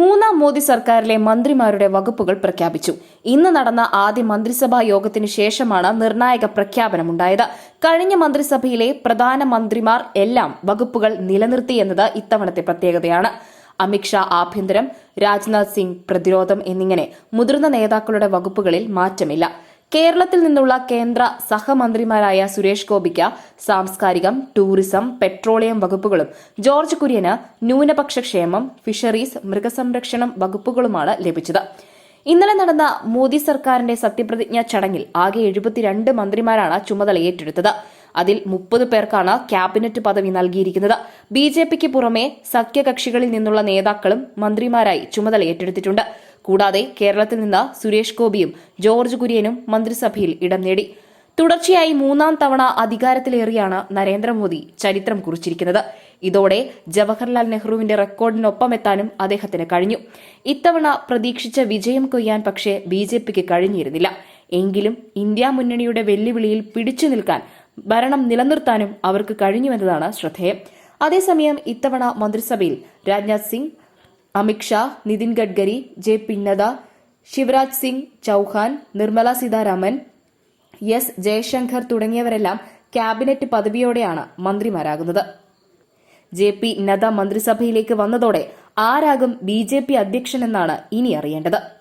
മൂന്നാം മോദി സർക്കാരിലെ മന്ത്രിമാരുടെ വകുപ്പുകൾ പ്രഖ്യാപിച്ചു. ഇന്ന് നടന്ന ആദ്യ മന്ത്രിസഭാ യോഗത്തിനു ശേഷമാണ് നിർണായക പ്രഖ്യാപനമുണ്ടായത്. കഴിഞ്ഞ മന്ത്രിസഭയിലെ പ്രധാന മന്ത്രിമാർ എല്ലാം വകുപ്പുകൾ നിലനിർത്തി എന്നത് ഇത്തവണത്തെ പ്രത്യേകതയാണ്. അമിത്ഷാ ആഭ്യന്തരം രാജ്നാഥ് സിംഗ് പ്രതിരോധം എന്നിങ്ങനെ മുതിർന്ന നേതാക്കളുടെ വകുപ്പുകളിൽ മാറ്റമില്ല. കേരളത്തിൽ നിന്നുള്ള കേന്ദ്ര സഹമന്ത്രിമാരായ സുരേഷ് ഗോപിക്ക് സാംസ്കാരികം ടൂറിസം പെട്രോളിയം വകുപ്പുകളും ജോർജ് കുര്യന് ന്യൂനപക്ഷ ക്ഷേമം ഫിഷറീസ് മൃഗസംരക്ഷണം വകുപ്പുകളുമാണ് ലഭിച്ചത്. ഇന്നലെ നടന്ന മോദി സർക്കാരിന്റെ സത്യപ്രതിജ്ഞാ ചടങ്ങിൽ ആകെ എഴുപത്തിരണ്ട് മന്ത്രിമാരാണ് ചുമതല ഏറ്റെടുത്തത്. അതിൽ മുപ്പത് പേർക്കാണ് ക്യാബിനറ്റ് പദവി നൽകിയിരിക്കുന്നത്. ബി ജെ പിക്ക് പുറമെ സഖ്യകക്ഷികളിൽ നിന്നുള്ള നേതാക്കളും മന്ത്രിമാരായി ചുമതല ഏറ്റെടുത്തിട്ടുണ്ട്. കൂടാതെ കേരളത്തിൽ നിന്ന് സുരേഷ് ഗോപിയും ജോർജ് കുര്യനും മന്ത്രിസഭയിൽ ഇടം നേടി. തുടർച്ചയായി മൂന്നാം തവണ അധികാരത്തിലേറിയാണ് നരേന്ദ്രമോദി ചരിത്രം കുറിച്ചിരിക്കുന്നത്. ഇതോടെ ജവഹർലാൽ നെഹ്റുവിന്റെ റെക്കോർഡിനൊപ്പം എത്താനും അദ്ദേഹത്തിന് കഴിഞ്ഞു. ഇത്തവണ പ്രതീക്ഷിച്ച വിജയം കൊയ്യാൻ പക്ഷേ ബി ജെ പിക്ക് കഴിഞ്ഞിരുന്നില്ല. എങ്കിലും ഇന്ത്യ മുന്നണിയുടെ വെല്ലുവിളിയിൽ പിടിച്ചു നിൽക്കാൻ ഭരണം നിലനിർത്താനും അവർക്ക് കഴിഞ്ഞുവെന്നതാണ് ശ്രദ്ധേയം. അതേസമയം ഇത്തവണ മന്ത്രിസഭയിൽ Rajnath Singh Amit Shah Nitin Gadkari J P Nadda Shivraj Singh Chouhan Nirmala Sitharaman S Jaishankar തുടങ്ങിയവരെല്ലാം cabinet പദവിയോടെയാണ് മന്ത്രിമാരാകുന്നത്. ജെ പി നദ്ദ മന്ത്രിസഭയിലേക്ക് വന്നതോടെ ആരാകും ബി ജെ പി അധ്യക്ഷനെന്നാണ് ഇനി അറിയേണ്ടത്.